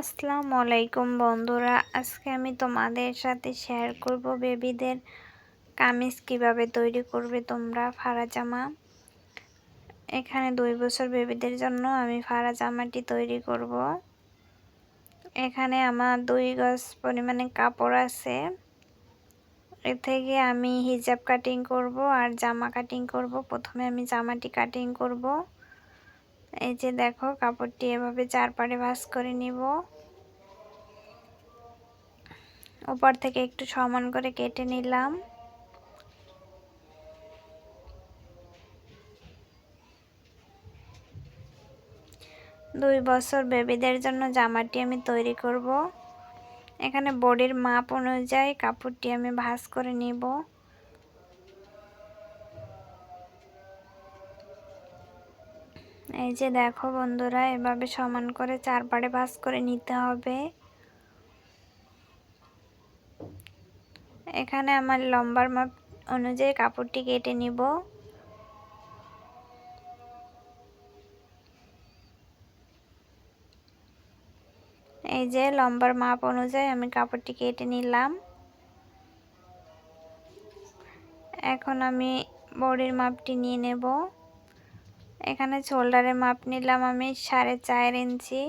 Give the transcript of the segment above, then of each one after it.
আসসালামু আলাইকুম বন্ধুরা, আজকে আমি তোমাদের সাথে শেয়ার করব বেবিদের কামিজ কীভাবে তৈরি করবে তোমরা ফাড়া জামা এখানে দুই বছর বেবিদের জন্য আমি ফাড়া জামাটি তৈরি করব। এখানে আমার দুই গজ পরিমাণে কাপড় আছে। এ থেকে আমি হিজাব কাটিং করব আর জামা কাটিং করব। প্রথমে আমি জামাটি কাটিং করব। এই যে দেখো, কাপড়টি এভাবে চারপাড়ে ভাস করে নিব। উপর থেকে একটু সমান করে কেটে নিলাম। দুই বছর বেবিদের জন্য জামাটি আমি তৈরি করব। এখানে বডির মাপ অনুযায়ী কাপড়টি আমি ভাস করে নিব। এই যে দেখো বন্ধুরা, এভাবে সমান করে চারপাড়ে ভাস করে নিতে হবে। এখানে আমার লম্বার মাপ অনুযায়ী কাপড়টি কেটে নিব। এই যে লম্বার মাপ অনুযায়ী আমি কাপড়টি কেটে নিলাম। এখন আমি বডির মাপটি নিয়ে নেব। এখানে শোল্ডারের মাপ নিলাম আমি সাড়ে চার ইঞ্চি।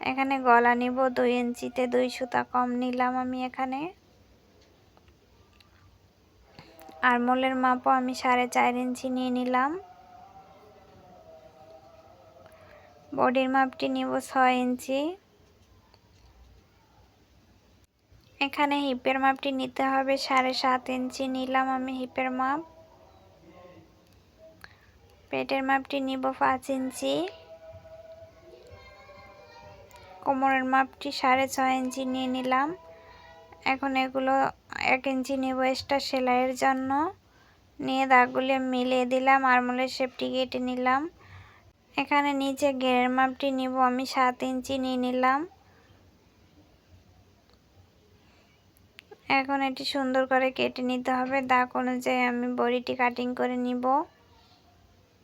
এখানে গলা নিব দুই ইঞ্চিতে দুই সুতা কম নিলাম আমি এখানে। আরমোলের মাপও আমি সাড়ে চার ইঞ্চি নিয়ে নিলাম। বডির মাপটি নিব ছয় ইঞ্চি। এখানে হিপের মাপটি নিতে হবে সাড়ে সাত ইঞ্চি নিলাম আমি হিপের মাপ। পেটের মাপটি নিব পাঁচ ইঞ্চি। কোমরের মাপটি সাড়ে ছয় ইঞ্চি নিয়ে নিলাম। এখন এগুলো এক ইঞ্চি নেব এক্সট্রা সেলাইয়ের জন্য। নিয়ে দাগগুলি মিলিয়ে দিলাম, আরমোলের শেপটি কেটে নিলাম। এখানে নিচে গেরের মাপটি নিব, আমি সাত ইঞ্চি নিয়ে নিলাম। এখন এটি সুন্দর করে কেটে নিতে হবে। দাগ অনুযায়ী আমি বড়িটি কাটিং করে নিব।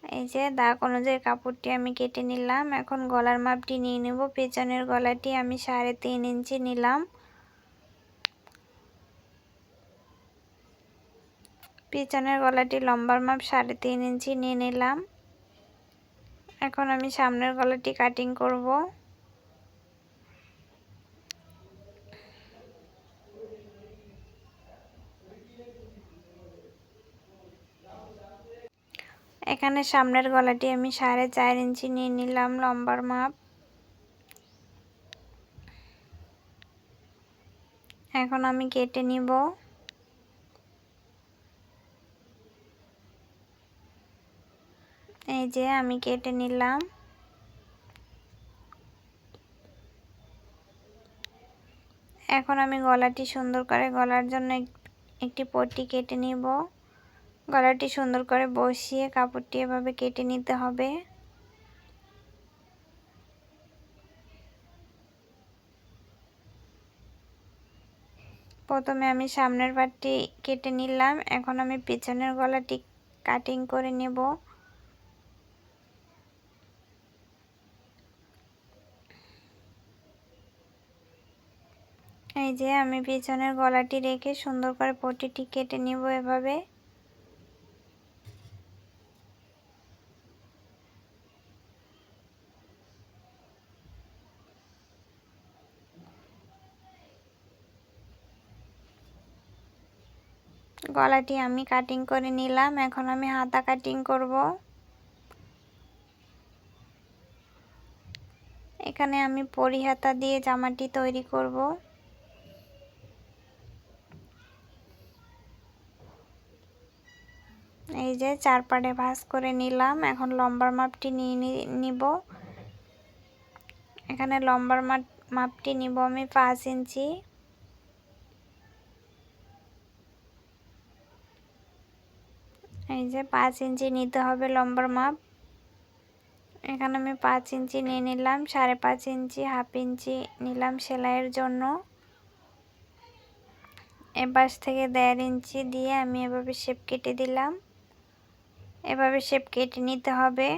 এই যে দাগ অনুযায়ী কাপড়টি আমি কেটে নিলাম। এখন গলার মাপটি নিয়ে নেব। পেছনের গলাটি আমি সাড়ে তিন ইঞ্চি নিলাম। পেছনের গলাটি লম্বার মাপ সাড়ে তিন ইঞ্চি নিয়ে নিলাম। এখন আমি সামনের গলাটি কাটিং করব। এখানে সামনের গলাটি আমি সাড়ে চার ইঞ্চি নিয়ে নিলাম, লম্বার মাপ। এখন আমি কেটে নিব। এই যে আমি কেটে নিলাম। এখন আমি গলাটি সুন্দর করে গলার জন্য একটি পট্টি কেটে নিব। গলাটি সুন্দর করে বসিয়ে কাপড়টি এভাবে কেটে নিতে হবে। প্রথমে আমি সামনের পাটটি কেটে নিলাম। এখন আমি পিছনের গলাটি কাটিং করে নেব। এই যে আমি পিছনের গলাটি রেখে সুন্দর করে পটিটি কেটে নিব এভাবে। গলাটি আমি কাটিং করে নিলাম, এখন আমি হাতা কাটিং করব। এখানে আমি পরিহাতা দিয়ে জামাটি তৈরি করব। এই যে চার পাড়ে ভাঁজ করে নিলাম, এখন লম্বার মাপটি নিয়ে নিব। এখানে লম্বার মাপটি নিব আমি পাঁচ ইঞ্চি। যে পাঁচ ইঞ্চি নিতে হবে লম্বার মাপ। এখানে আমি পাঁচ ইঞ্চি নিয়ে নিলাম, সাড়ে পাঁচ ইঞ্চি, হাফ ইঞ্চি নিলাম সেলাইয়ের জন্য। এপাশ থেকে দেড় ইঞ্চি দিয়ে আমি এভাবে শেপ কেটে দিলাম। এভাবে শেপ কেটে নিতে হবে।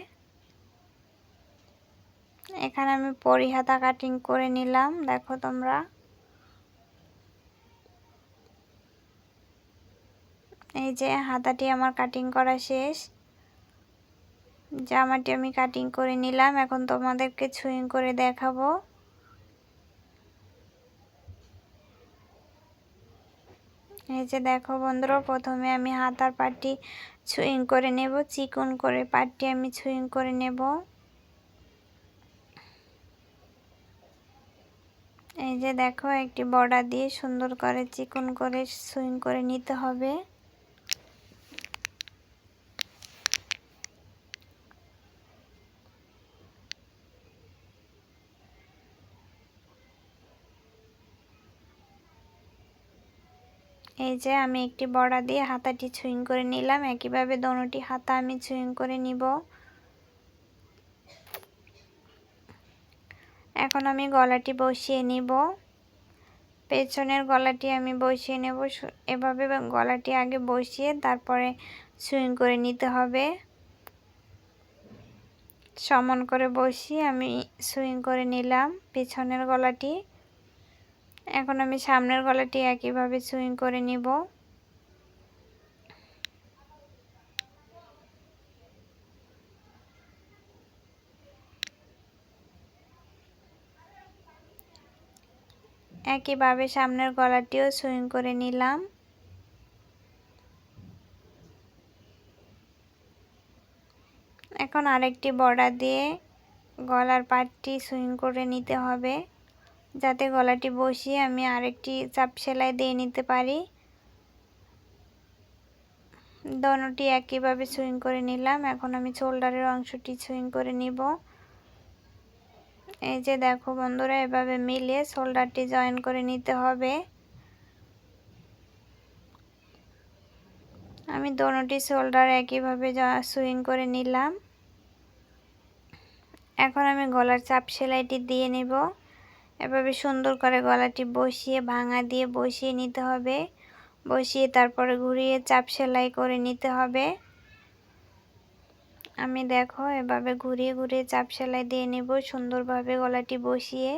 এখানে আমি পরি হাতা কাটিং করে নিলাম, দেখো তোমরা। এই যে হাতাটি আমার কাটিং করা শেষ। জামাটি আমি কাটিং করে নিলাম। এখন তোমাদেরকে ছুঁইং করে দেখাবো। এই যে দেখো বন্ধুরা, প্রথমে আমি হাতার পাটি ছুঁইং করে নেব। চিকন করে পাটটি আমি ছুঁইং করে নেব। এই যে দেখো, একটি বর্ডার দিয়ে সুন্দর করে চিকন করে সুইং করে নিতে হবে। এই যে আমি একটি বড়া দিয়ে হাতাটি ছুইং করে নিলাম। একইভাবে দোনোটি হাতা আমি ছুইং করে নিব। এখন আমি গলাটি বসিয়ে নিব। পেছনের গলাটি আমি বসিয়ে নেব। এভাবে গলাটি আগে বসিয়ে তারপরে সুইং করে নিতে হবে। সমান করে বসিয়ে আমি সুইং করে নিলাম পেছনের গলাটি। এখন আমি সামনের গলাটি একইভাবে সুইং করে নিব। একইভাবে সামনের গলাটিও সুইং করে নিলাম। এখন আরেকটি বর্ডার দিয়ে গলার পাটটি সুইং করে নিতে হবে। যাতে গলাটি বসিয়ে আমি আরেকটি চাপ সেলাই দিয়ে নিতে পারি। দোনোটি একইভাবে সুইং করে নিলাম। এখন আমি শোল্ডারের অংশটি সুইং করে নিব। এই যে দেখো বন্ধুরা, এভাবে মিলিয়ে শোল্ডারটি জয়েন করে নিতে হবে। আমি দোনোটি শোল্ডার একইভাবে সুইং করে নিলাম। এখন আমি গলার চাপ সেলাইটি দিয়ে নেব। এভাবে সুন্দর করে গলাটি বসিয়ে, ভাঙা দিয়ে বসিয়ে নিতে হবে। বসিয়ে তারপরে ঘুরিয়ে চাপ সেলাই করে নিতে হবে। আমি দেখো এভাবে ঘুরিয়ে ঘুরিয়ে চাপ সেলাই দিয়ে নেব, সুন্দরভাবে গলাটি বসিয়ে।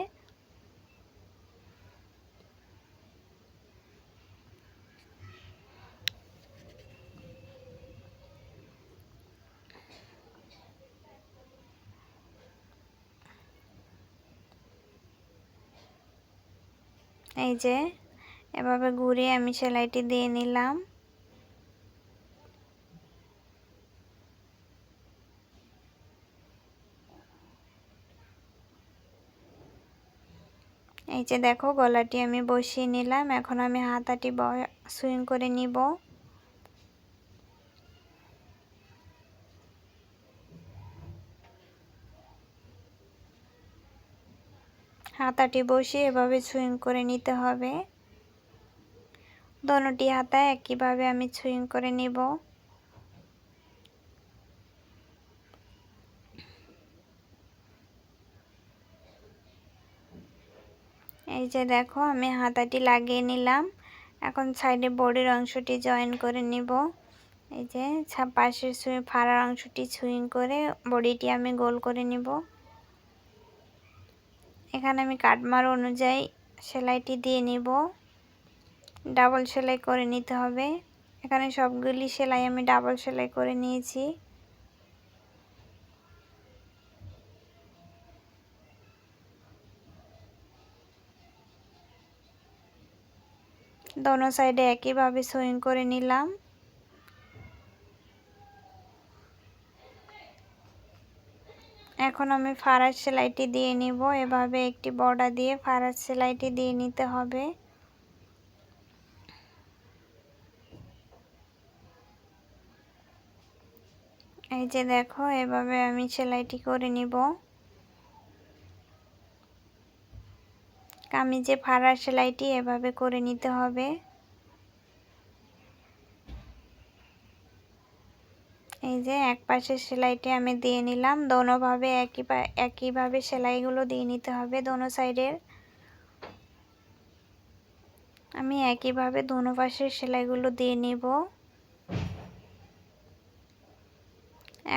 এই যে, এভাবে ঘুরে আমি সেলাইটি দিয়ে নিলাম। এই যে দেখো, গলাটি আমি বসিয়ে নিলাম। এখন আমি হাতাটি সুইং করে নিব। হাতাটি বসিয়ে এভাবে সুইং করে নিতে হবে। দোনোটি হাতা একইভাবে আমি সুইং করে নিব। এই যে দেখো, আমি হাতাটি লাগিয়ে নিলাম। এখন সাইডে বডির অংশটি জয়েন করে নিব। এই যে পাশের সুই ফাড়ার অংশটি সুইং করে বডিটি আমি গোল করে নিব। এখানে আমি কাটমার অনুযায়ী সেলাইটি দিয়ে নিব। ডাবল সেলাই করে নিতে হবে। এখানে সবগুলি সেলাই আমি ডাবল সেলাই করে নিয়েছি। দোনো সাইডে একইভাবে সুইং করে নিলাম। এখন আমি ফারাজ সেলাইটি দিয়ে নিব। এভাবে একটি বর্ডার দিয়ে ফারাজ সেলাইটি দিয়ে নিতে হবে। এই যে দেখো, এভাবে আমি সেলাইটি করে নিব। কামিজে ফাড়ার সেলাইটি এভাবে করে নিতে হবে। যে এক পাশের সেলাইটি আমি দিয়ে নিলাম। দোনোভাবে একই একইভাবে সেলাইগুলো দিয়ে নিতে হবে দোনো সাইডের। আমি একইভাবে দোনো পাশের সেলাইগুলো দিয়ে নিব।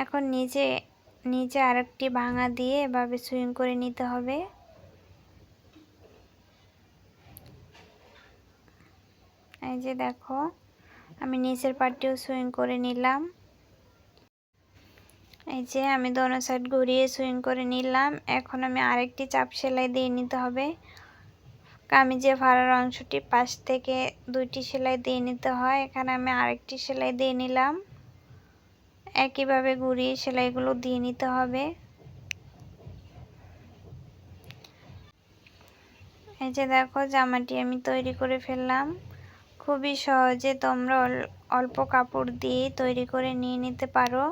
এখন নিচে নিচে আরেকটি ভাঙা দিয়ে এভাবে সুইং করে নিতে হবে। এই যে দেখো, আমি নিচের পাটটিও সুইং করে নিলাম। এই যে আমি দোনো সাইড ঘুরিয়ে সুইং করে নিলাম। এখন আমি আরেকটি চাপ সেলাই দিয়ে নিতে হবে। কামিজে ভাড়ার অংশটি পাশ থেকে দুইটি সেলাই দিয়ে নিতে হয়। এখানে আমি আরেকটি সেলাই দিয়ে নিলাম। একইভাবে ঘুরিয়ে সেলাইগুলো দিয়ে নিতে হবে। এই যে দেখো, জামাটি আমি তৈরি করে ফেললাম। খুবই সহজে তোমরা অল্প কাপড় দিয়ে তৈরি করে নিয়ে নিতে পারো।